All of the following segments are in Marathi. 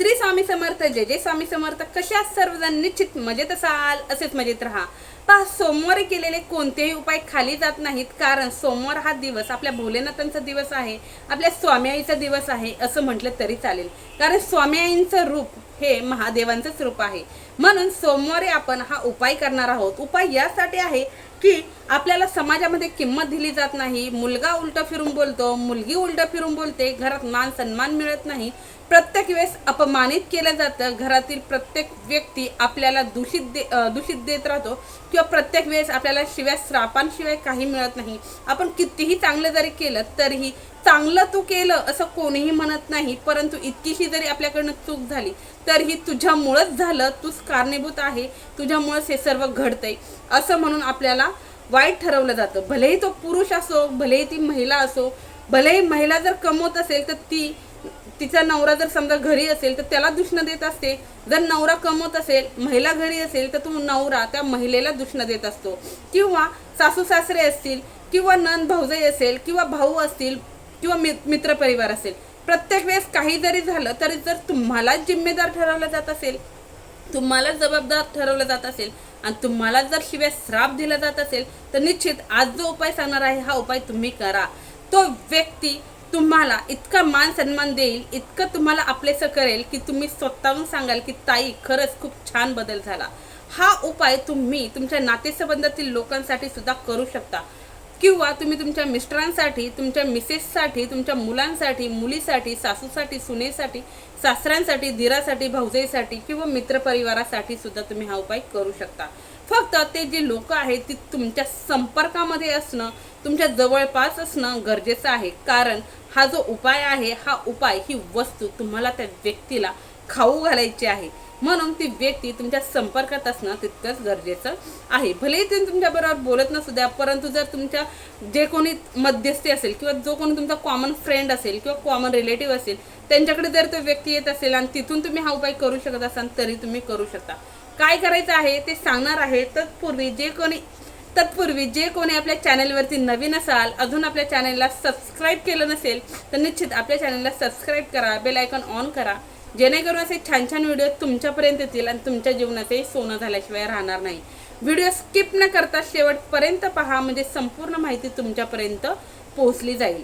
श्री स्वामी समर्थ जय जय स्वामी समर्थ. कशा सर्वजण निश्चित मजेत असाल असेच मजेत राहा. पहा सोमवारी केलेले कोणतेही उपाय खाली जात नाहीत कारण सोमवार हा दिवस आपल्या भोलेनाथांचा दिवस आहे आपल्या स्वामी आईचा दिवस आहे असं म्हटलं तरी चालेल. कारण स्वामी आईंचं रूप हे महादेवांचंच रूप आहे. म्हणून सोमवारी आपण हा उपाय करणार आहोत. उपाय यासाठी आहे की आपल्याला समाजामध्ये किंमत दिली जात नाही मुलगा उलटं फिरून बोलतो मुलगी उलटं फिरून बोलते घरात मान सन्मान मिळत नाही. प्रत्येक वेळेस अपमानित केलं जातं. घरातील प्रत्येक व्यक्ती आपल्याला दूषित दे दूषित देत राहतो किंवा प्रत्येक वेळेस आपल्याला शिवाय श्रापांशिवाय काही मिळत नाही. आपण कितीही चांगलं जरी केलं तरीही चांगलं तू केलं असं कोणीही म्हणत नाही परंतु इतकीशी जरी आपल्याकडनं चूक झाली तरीही तुझ्यामुळंच झालं तूच कारणीभूत आहे तुझ्यामुळंच हे सर्व घडतंय. असं म्हणून आपल्याला वाईट ठरवलं जातं. भलेही तो पुरुष असो भलेही ती महिला असो भलेही महिला जर कमवत असेल तर ती तिचा नवरा जर समजा घरी असेल तर त्याला दुष्ण देत असते. जर नवरा कमवत असेल महिला घरी असेल तर तो नवरा त्या महिलेला दुष्ण देत असतो. किंवा सासू सासरे असतील किंवा नंद भाऊजाई असेल किंवा भाऊ असतील किंवा मि मित्रपरिवार असेल. प्रत्येक वेळेस काही जरी झालं तरी जर तुम्हाला जिम्मेदार ठरवलं जात असेल तुम्हाला जबाबदार ठरवलं जात असेल आणि तुम्हाला जर शिवाय श्राप दिला जात असेल तर निश्चित आज जो उपाय सांगणार आहे हा उपाय तुम्ही करा. तो व्यक्ती तुम्हाला इतका मान सन्मान देईल इतकं तुम्हाला आपलेसं करेल की तुम्ही स्वतःहून सांगाल की ताई खरंच खूप छान बदल झाला. हा उपाय तुम्ही तुमच्या नातेसंबंधातील लोकांसाठी सुद्धा करू शकता. किंवा तुम्ही तुमच्या मिस्टरांसाठी तुमच्या मिसेससाठी तुमच्या मुलांसाठी मुलीसाठी सासूसाठी सुनेसाठी सासऱ्यांसाठी दिरासाठी भाऊजाईसाठी किंवा मित्रपरिवारासाठी सुद्धा तुम्ही हा उपाय करू शकता. फक्त ते जे लोक आहेत ती तुमच्या संपर्कामध्ये असणं तुमच्या जवळपास असणं गरजेचं आहे. कारण हा जो उपाय आहे हा उपाय ही वस्तू तुम्हाला त्या व्यक्तीला खाऊ घालायची आहे. म्हणून ती व्यक्ती तुमच्या संपर्कात असणं तितकंच गरजेचं आहे. भलेही ते तुमच्याबरोबर बोलत नसू द्या परंतु जर तुमच्या जे कोणी मध्यस्थी असेल किंवा जो कोणी तुमचा कॉमन फ्रेंड असेल किंवा कॉमन रिलेटिव्ह असेल त्यांच्याकडे जर तो व्यक्ती येत असेल आणि तिथून तुम्ही हा उपाय करू शकत असाल तरी तुम्ही करू शकता. काय करायचं आहे ते सांगणार आहे. तत्पूर्वी जे कोणी तत्पूर्वी जे कोणी आपल्या चॅनलवरती नवीन असाल अजून आपल्या चॅनलला सबस्क्राईब केलं नसेल तर निश्चित आपल्या चॅनलला सबस्क्राईब करा बेल आयकॉन ऑन करा. जेणेकरून असे छान छान व्हिडिओ तुमच्यापर्यंत येतील आणि तुमच्या जीवनातही सोनं झाल्याशिवाय राहणार नाही. व्हिडिओ स्किप न करता शेवटपर्यंत पहा म्हणजे संपूर्ण माहिती तुमच्यापर्यंत पोहोचली जाईल.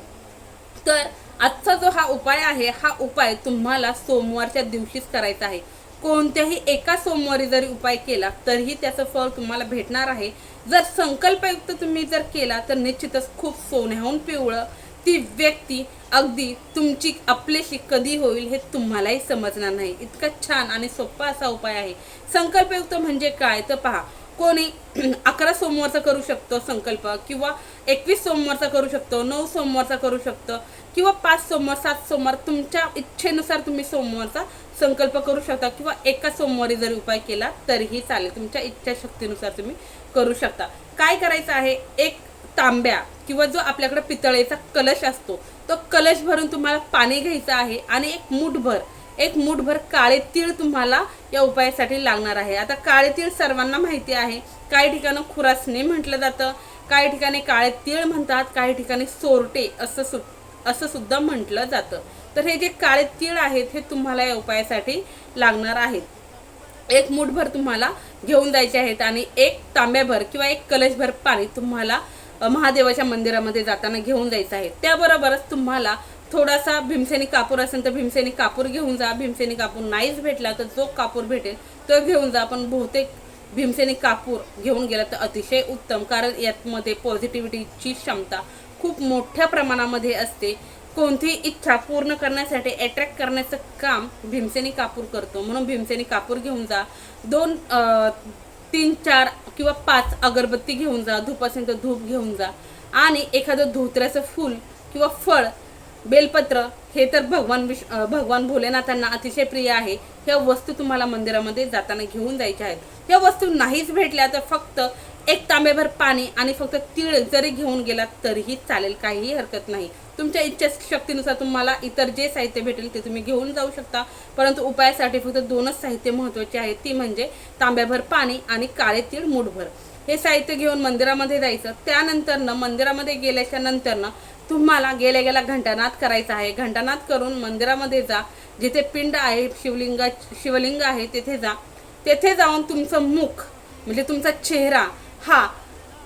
तर आजचा जो हा उपाय आहे हा उपाय तुम्हाला सोमवारच्या दिवशीच करायचा आहे. कोणत्याही एका सोमवारी जरी उपाय केला तरीही त्याचं फळ तुम्हाला भेटणार आहे. जर संकल्पयुक्त तुम्ही जर केला तर निश्चितच खूप सोन्याहून पिवळं ती व्यक्ती अगदी तुमची आपलेशी कधी होईल हे तुम्हालाही समजणार नाही. इतका छान आणि सोपा असा उपाय आहे. संकल्पयुक्त म्हणजे काय? तर पहा कोणी अकरा सोमवारचा करू शकतो संकल्प किंवा एकवीस सोमवारचा करू शकतो नऊ सोमवारचा करू शकतो किंवा पाच सोमवार सात सोमवार तुमच्या इच्छेनुसार तुम्ही सोमवारचा संकल्प करू शकता किंवा एका सोमवारी जरी उपाय केला तरीही चालेल. तुमच्या इच्छाशक्तीनुसार तुम्ही करू शकता. काय करायचं आहे? एक तांब्या. किंवा जो आपल्याकडे पितळेचा कलश असतो तो कलश भरून तुम्हाला पाणी घ्यायचं आहे आणि एक मूठभर एक मूठभर काळे तीळ तुम्हाला या उपायासाठी लागणार आहे. आता काळे तीळ सर्वांना माहिती आहे. काही ठिकाणी खुरासणे म्हटलं जातं काही ठिकाणी काळे तीळ म्हणतात काही ठिकाणी सोरटे असं सु असं सुद्धा म्हटलं जातं. तर हे जे काळे तीळ आहेत हे तुम्हाला या उपायासाठी लागणार आहेत. एक मूठभर तुम्हाला घेऊन जायचे आहेत आणि एक तांब्याभर किंवा एक कलशभर पाणी तुम्हाला महादेवाच्या मंदिरामध्ये जाताना घेऊन जायचं आहे. त्याबरोबरच तुम्हाला थोडासा भीमसेनी कापूर असेल तर भीमसेनी कापूर घेऊन जा. भीमसेनी कापूर नाहीच भेटला तर जो कापूर भेटेल तो घेऊन जा. पण बहुतेक भीमसेनी कापूर घेऊन गेला तर अतिशय उत्तम कारण यातमध्ये पॉझिटिव्हिटीची क्षमता खूप मोठ्या प्रमाणामध्ये असते. कोणतीही इच्छा पूर्ण करण्यासाठी अट्रॅक्ट करण्याचं काम भीमसेनी कापूर करतो. म्हणून भीमसेनी कापूर घेऊन जा. दोन तीन चार किंवा पाच अगरबत्ती घेऊन जा धूप असेल तर धूप घेऊन जा. आणि एखादं धोत्र्याचं फूल किंवा फळ बेलपत्र हे तर भगवान विश भगवान भोलेनाथांना अतिशय प्रिय आहे. ह्या वस्तू तुम्हाला मंदिरामध्ये जाताना घेऊन जायच्या आहेत. ह्या वस्तू नाहीच भेटल्या तर फक्त एक तांबेभर पाणी आणि फक्त तीळ जरी घेऊन गेलात तरीही चालेल काहीही हरकत नाही. तुमच्या इच्छा शक्तीनुसार तुम्हाला इतर जे साहित्य भेटेल ते तुम्ही घेऊन जाऊ शकता. परंतु उपायासाठी फक्त दोनच साहित्य महत्त्वाचे आहेत. ती म्हणजे तांब्याभर पाणी आणि काळे तीळ मूठभर. हे साहित्य घेऊन मंदिरामध्ये जायचं. त्यानंतरनं मंदिरामध्ये गेल्याच्या नंतरनं तुम्हाला गेल्या गेल्या घंटानाद करायचा आहे. घंटानाद करून मंदिरामध्ये जा. जिथे पिंड आहे शिवलिंगा शिवलिंग आहे तेथे जा. तेथे जाऊन तुमचं मुख म्हणजे तुमचा चेहरा हा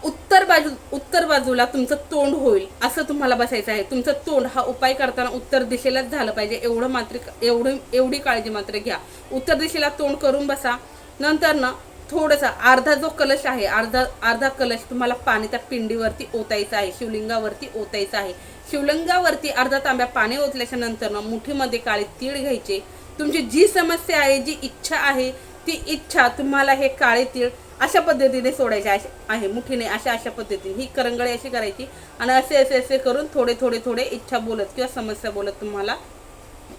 उत्तर बाजू उत्तर बाजूला तुमचं तोंड होईल असं तुम्हाला बसायचं आहे. तुमचं तोंड हा उपाय करताना उत्तर दिशेलाच झालं पाहिजे. एवढं मात्र एवढं एवढी काळजी मात्र घ्या. उत्तर दिशेला तोंड करून बसा. नंतर ना थोडासा अर्धा जो कलश आहे अर्धा अर्धा कलश तुम्हाला पाणी त्या पिंडीवरती ओतायचं आहे शिवलिंगावरती ओतायचं आहे. शिवलिंगावरती अर्धा तांब्या पाणी ओतल्याच्या नंतर ना मुठीमध्ये काळे तीळ घ्यायचे. तुमची जी समस्या आहे जी इच्छा आहे ती इच्छा तुम्हाला हे काळे तीळ अशा पद्धतीने सोडायचे आहे आहे मुठीने अशा अशा पद्धतीने. ही करंगळी अशी करायची आणि असे असे असे करून थोडे थोडे थोडे इच्छा बोलत किंवा समस्या बोलत तुम्हाला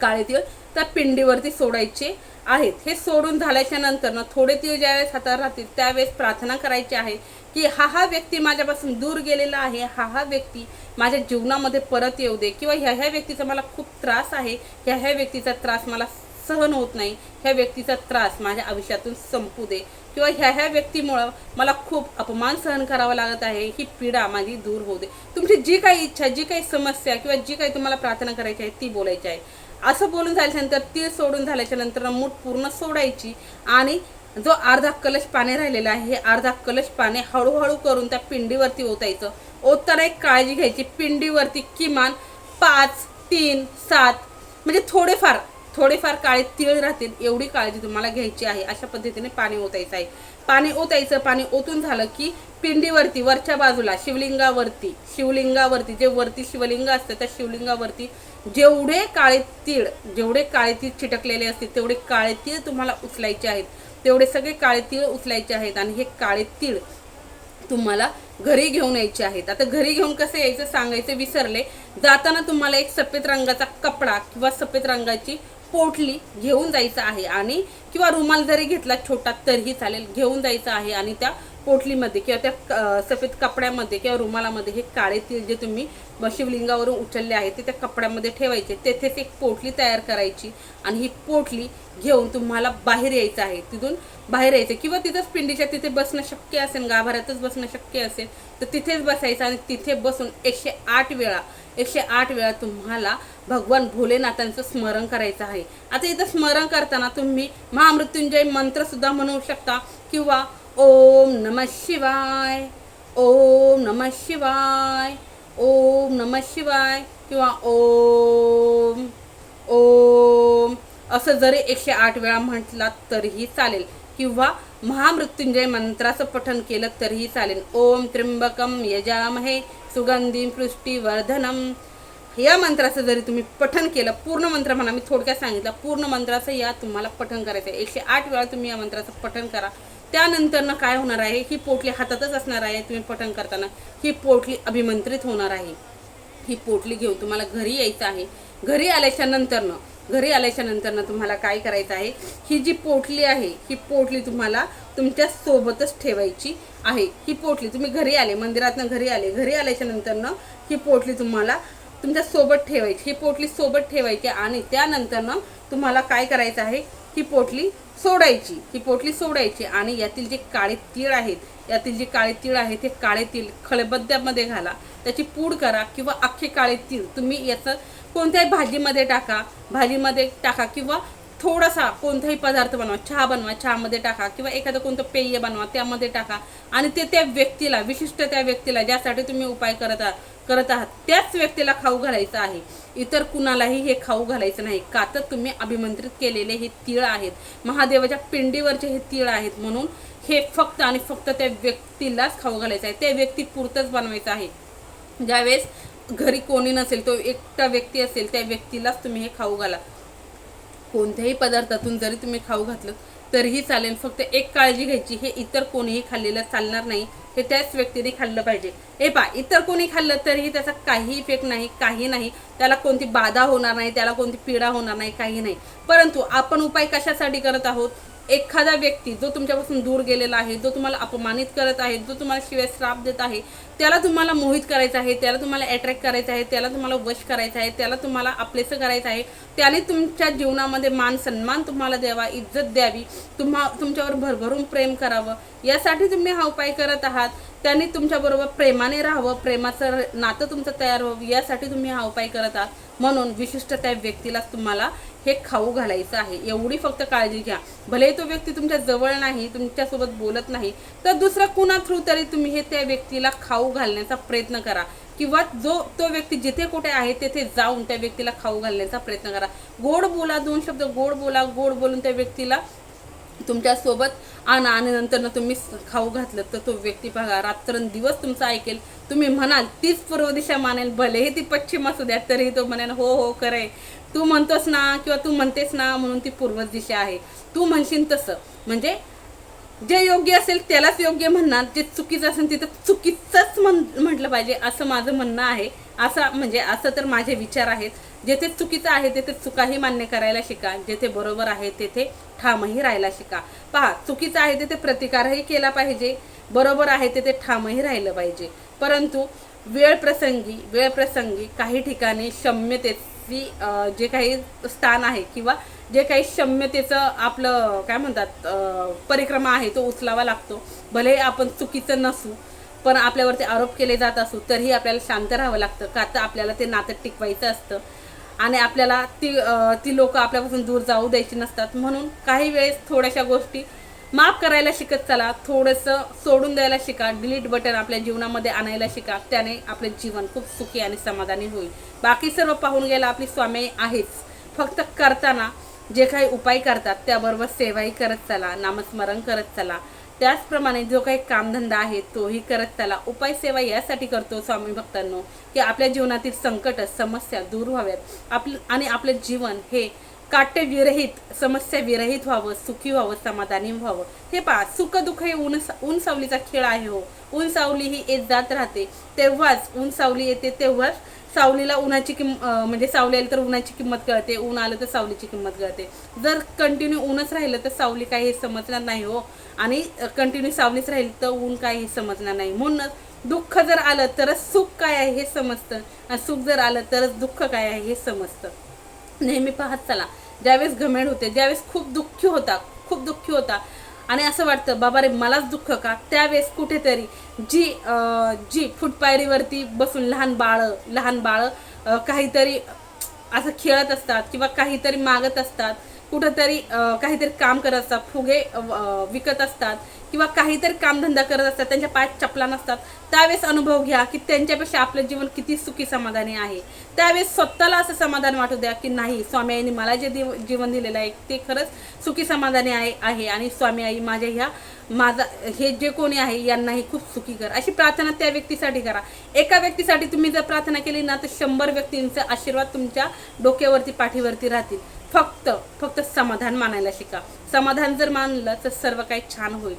काळे तिळ त्या पिंडीवरती सोडायचे आहेत. हे सोडून झाल्याच्यानंतर ना थोडे तिळ ज्यावेळेस हातात राहतील त्यावेळेस प्रार्थना करायची आहे की हा हा व्यक्ती माझ्यापासून दूर गेलेला आहे हा हा व्यक्ती माझ्या जीवनामध्ये परत येऊ दे किंवा ह्या ह्या व्यक्तीचा मला खूप त्रास आहे ह्या ह्या व्यक्तीचा त्रास मला सहन होत नाही ह्या व्यक्तीचा त्रास माझ्या आयुष्यातून संपू दे. किंवा ह्या ह्या व्यक्तीमुळं मला खूप अपमान सहन करावा लागत आहे ही पीडा माझी दूर होऊ दे. तुमची जी काही इच्छा जी काही समस्या किंवा जी काही तुम्हाला प्रार्थना करायची आहे ती बोलायची आहे. असं बोलून झाल्याच्यानंतर तीळ सोडून झाल्याच्यानंतर मूठ पूर्ण सोडायची आणि जो अर्धा कलश पाणी राहिलेला आहे हे अर्धा कलश पाणी हळूहळू करून त्या पिंडीवरती ओतायचं. ओतताना एक काळजी घ्यायची पिंडीवरती किमान पाच तीन सात म्हणजे थोडेफार थोडेफार काळे तीळ राहतील एवढी काळजी तुम्हाला घ्यायची आहे. अशा पद्धतीने पाणी ओतायचं आहे. पाणी ओतायचं पाणी ओतून झालं की पिंडीवरती वरच्या बाजूला शिवलिंगावरती शिवलिंगावरती जे वरती शिवलिंग असतं त्या शिवलिंगावरती जेवढे काळे तीळ जेवढे काळे तीळ चिटकलेले असतील तेवढे काळे तीळ तुम्हाला उचलायचे आहेत. तेवढे सगळे काळे तीळ उचलायचे आहेत आणि हे काळे तीळ तुम्हाला घरी घेऊन यायचे आहेत. आता घरी घेऊन कसं यायचं? सांगायचं विसरले. जाताना तुम्हाला एक सफेद रंगाचा कपडा किंवा सफेद रंगाची पोटली घेऊन जायचं आहे आणि किंवा रुमाल जरी घेतला छोटा तरीही चालेल घेऊन जायचं आहे आणि त्या पोटलीमध्ये किंवा त्या सफेद कपड्यामध्ये किंवा रुमालामध्ये हे काळे तीळ जे तुम्ही शिवलिंगावरून उचलले आहेत ते त्या कपड्यामध्ये ठेवायचे. तेथेच एक पोटली तयार करायची आणि ही पोटली घेऊन तुम्हाला बाहेर यायचं आहे. तिथून बाहेर यायचं. किंवा तिथंच पिंडीच्या तिथे बसणं शक्य असेल गाभाऱ्यातच बसणं शक्य असेल तर तिथेच बसायचं आणि तिथे बसून एकशे आठ वेळा एकशे आठ वेळा तुम्हाला भगवान भोलेनाथांचं स्मरण करायचं आहे. आता इथं स्मरण करताना तुम्ही महामृत्युंजय मंत्रसुद्धा म्हणू शकता किंवा ओम नम शिवाय ओम नम शिवाय. ओम नम शिवाय किंवा ओम ओम. असं जरी एकशे आठ वेळा म्हटलात तरीही चालेल. किंवा महामृत्युंजय मंत्राचं पठन केलं तरीही चालेल. ओम त्र्यंबकम यजामहे सुगंधी पृष्टीवर्धनम. या मंत्राचं जरी तुम्ही पठन केलं पूर्ण मंत्र म्हणा मी थोडक्यात सांगितलं पूर्ण मंत्राचं या तुम्हाला पठन करायचं आहे एकशे आठ वेळा तुम्ही या मंत्राचं पठन करा. त्यानंतर काय होणार आहे? ही पोटली हातातच असणार आहे तुम्ही पठण करताना. ही पोटली अभिमंत्रित होणार आहे. ही पोटली घेऊन तुम्हाला घरी यायचं आहे. घरी आल्याच्या नंतरनं घरी आल्याच्या नंतरनं तुम्हाला काय करायचं आहे? ही जी पोटली आहे ही पोटली तुम्हाला तुमच्या सोबतच ठेवायची आहे. ही पोटली तुम्ही घरी आले मंदिरातनं घरी आले घरी आल्याच्या नंतरनं ही पोटली तुम्हाला तुमच्यासोबत ठेवायची. ही पोटली सोबत ठेवायची आणि त्यानंतरनं तुम्हाला काय करायचं आहे? ही पोटली सोडायची ही पोटली सोडायची आणि यातील जे काळे तीळ आहेत यातील जे काळे तीळ आहेत ते काळे तीळ खळबद्द्यामध्ये घाला. त्याची पूड करा किंवा अख्खे काळे तीळ तुम्ही याचं कोणत्याही भाजीमध्ये टाका भाजीमध्ये टाका किंवा थोडासा कोणताही पदार्थ बनवा चहा बनवा चहामध्ये टाका किंवा एखादं कोणतं पेय बनवा त्यामध्ये टाका. आणि ते त्या व्यक्तीला विशिष्ट त्या व्यक्तीला ज्यासाठी तुम्ही उपाय करत आहात करत आहात त्याच व्यक्तीला खाऊ घालायचं आहे. इतर कुणालाही हे खाऊ घालायचं नाही. का तर तुम्ही अभिमंत्रित केलेले हे तीळ आहेत. महादेवाच्या पिंडीवरचे हे तीळ आहेत म्हणून हे फक्त आणि फक्त त्या व्यक्तीलाच खाऊ घालायचं आहे. त्या व्यक्ती पुरतच बनवायचं आहे. ज्यावेळेस घरी कोणी नसेल तो एकटा व्यक्ती असेल त्या व्यक्तीलाच तुम्ही हे खाऊ घाला. कोणत्याही पदार्थातून जरी तुम्ही खाऊ घातलं तरीही चालेल. फक्त एक काळजी घ्यायची हे इतर कोणीही खाल्लेलं चालणार नाही. हे त्याच व्यक्तीने खाल्लं पाहिजे. हे पा इतर कोणी खाल्लं तरीही त्याचा काही इफेक्ट नाही काही नाही. त्याला कोणती बाधा होणार नाही त्याला कोणती पीडा होणार नाही काही नाही. परंतु आपण उपाय कशासाठी करत आहोत? एखादा व्यक्ती जो तुमच्यापासून दूर गेलेला आहे जो तुम्हाला अपमानित करत आहे जो तुम्हाला शिवाय श्राप देत आहे त्याला तुम्हाला मोहित करायचं आहे त्याला तुम्हाला अट्रॅक्ट करायचं आहे त्याला तुम्हाला वश करायचं आहे त्याला तुम्हाला आपलेसं करायचं आहे त्याने तुमच्या जीवनामध्ये मान सन्मान तुम्हाला द्यावा इज्जत द्यावी तुम्हा तुमच्यावर भरभरून प्रेम करावं यासाठी तुम्ही हा उपाय करत आहात. त्याने तुमच्याबरोबर प्रेमाने राहावं प्रेमाचं नातं तुमचं तयार व्हावं यासाठी तुम्ही हा उपाय करत आहात. म्हणून विशिष्ट त्या व्यक्तीलाच तुम्हाला हे खाऊ घालायचं आहे. एवढी फक्त काळजी घ्या. भले तो व्यक्ती तुमच्या जवळ नाही तुमच्यासोबत बोलत नाही तर दुसऱ्या कुणा थ्रू तरी तुम्ही हे त्या व्यक्तीला खाऊ घालण्याचा प्रयत्न करा. किंवा जो तो व्यक्ती जिथे कुठे आहे तेथे जाऊन त्या व्यक्तीला खाऊ घालण्याचा प्रयत्न करा. गोड बोला दोन शब्द गोड बोला गोड बोलून त्या व्यक्तीला तुमच्यासोबत आणा आणि नंतर तुम्ही खाऊ घातलं तर तो व्यक्ती बघा रात्रंदिवस तुमचं ऐकेल. तुम्ही म्हणाल तीच पूर्व दिशा मानेल भलेही ती पश्चिम असू द्या तरीही तो म्हणेल हो हो करे तू म्हणतोस ना किंवा तू म्हणतेस ना म्हणून ती पूर्व दिशा आहे. तू म्हणशील तसं. म्हणजे जे योग्य असेल त्यालाच योग्य म्हणणार जे चुकीचं असेल तिथं चुकीचंच म्हण म्हटलं पाहिजे असं माझं म्हणणं आहे. असं म्हणजे असं तर माझे विचार आहेत. जेथे चुकीचं आहे तेथे चुकाही मान्य करायला शिका. जेथे बरोबर आहे तेथे ठामही राहायला शिका. पहा चुकीचं आहे तेथे प्रतिकारही केला पाहिजे. बरोबर आहे तेथे ठामही राहिलं पाहिजे. परंतु वेळ प्रसंगी वेळ प्रसंगी काही ठिकाणी क्षम्यतेची जे काही स्थान आहे किंवा जे काही क्षम्यतेचं आपलं काय म्हणतात परिक्रमा आहे तो उचलावा लागतो. भले आपण चुकीचं नसू पण आपल्यावरती आरोप केले जात असू तरीही आपल्याला शांत राहावं लागतं. का तर आपल्याला ते नातं टिकवायचं असतं. आणि आपल्याला ती ती लोक आपल्यापासून दूर जाऊ द्यायची नसतात. म्हणून काही वेळेस थोड्याशा गोष्टी माफ करायला शिकत चला. थोडंसं सोडून द्यायला शिका. डिलीट बटन आपल्या जीवनामध्ये आणायला शिका. त्याने आपले जीवन खूप सुखी आणि समाधानी होईल. बाकी सर्व पाहून गेला आपली स्वामी आहेच. फक्त करताना जे काही उपाय करतात त्याबरोबर सेवाही करत चला. नामस्मरण करत चला. त्याचप्रमाणे जो काही कामधंदा आहे तोही करत त्याला उपाय सेवा यासाठी करतो स्वामी भक्तांनो की आपल्या जीवनातील संकट समस्या दूर व्हाव्यात. आपलं आणि आपलं जीवन हे काट्यविरहित समस्या विरहित व्हावं सुखी व्हावं समाधानी व्हावं. हे पहा सुख दुःख हे ऊन ऊन सावलीचा खेळ आहे हो. ऊन सावली ही येत जात राहते. तेव्हाच ऊन सावली येते तेव्हाच सावलीला उन्हाची किंम म्हणजे सावली आली तर उन्हाची किंमत कळते ऊन आलं तर सावलीची किंमत कळते. जर कंटिन्यू ऊनच राहिलं तर सावली काही हे समजणार नाही हो. आणि कंटिन्यू सावलीच राहील तर ऊन काही हे समजणार नाही. म्हणूनच दुःख जर आलं तरच सुख काय आहे हे समजतं. आणि सुख जर आलं तरच दुःख काय आहे हे समजतं. नेहमी पाहत चला. ज्यावेळेस घमेड होते ज्यावेळेस खूप दुःखी होता खूप दुःखी होता आणि असं वाटतं बाबा रे मलाच दुःख का? त्यावेळेस कुठेतरी जी अं, जी फुटपायरीवरती बसून लहान बाळं लहान बाळं काहीतरी असं खेळत असतात किंवा काहीतरी मागत असतात कुठंतरी काहीतरी काम करत असतात फुगे विकत असतात किंवा काहीतरी कामधंदा करत असतात त्यांच्या पायात चपला नसतात त्यावेळेस अनुभव घ्या की त्यांच्यापेक्षा आपलं जीवन किती सुखी समाधानी आहे. त्यावेळेस स्वतःला असं समाधान वाटू द्या की नाही स्वामी आईने मला जे दिव जीवन दिलेलं आहे ते खरंच सुखी समाधानी आहे आहे. आणि स्वामी आई माझ्या ह्या माझा हे जे कोणी आहे यांनाही खूप सुखी कर. अशी प्रार्थना त्या व्यक्तीसाठी करा. एका व्यक्तीसाठी तुम्ही जर प्रार्थना केली ना तर शंभर व्यक्तींचा आशीर्वाद तुमच्या डोक्यावरती पाठीवरती राहतील. फक्त फक्त समाधान मानायला शिका. समाधान जर मानलं तर सर्व काही छान होईल.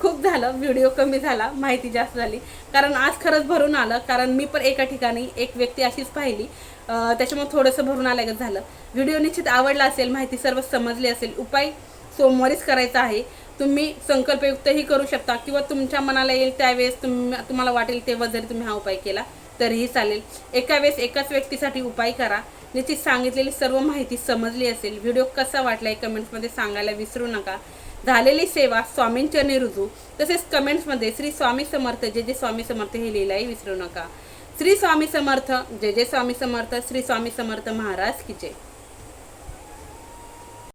खूप झालं व्हिडिओ कमी झाला माहिती जास्त झाली. कारण आज खरंच भरून आलं कारण मी पण एका ठिकाणी एक व्यक्ती अशीच पाहिली. त्याच्यामुळे थोडंसं भरून आल्यागत झालं. व्हिडिओ निश्चित आवडला असेल माहिती सर्व समजली असेल उपाय सोमवारीच करायचा आहे. तुम्ही संकल्पयुक्तही करू शकता किंवा तुमच्या मनाला येईल त्यावेळेस तुम तुम्हाला वाटेल तेव्हा जरी तुम्ही हा उपाय केला तरीही चालेल. एका वेळेस एकाच व्यक्तीसाठी उपाय करा. निश्चित सांगितलेली सर्व माहिती समजली असेल. व्हिडिओ कसा वाटला आहे कमेंट्समध्ये सांगायला विसरू नका. झालेली सेवा स्वामींचरणी रुजू तसेच कमेंट्समध्ये श्री स्वामी समर्थ जे जे स्वामी समर्थ हे लिहिलाही विसरू नका. श्री स्वामी समर्थ जय जय स्वामी समर्थ श्री स्वामी समर्थ महाराज की जय.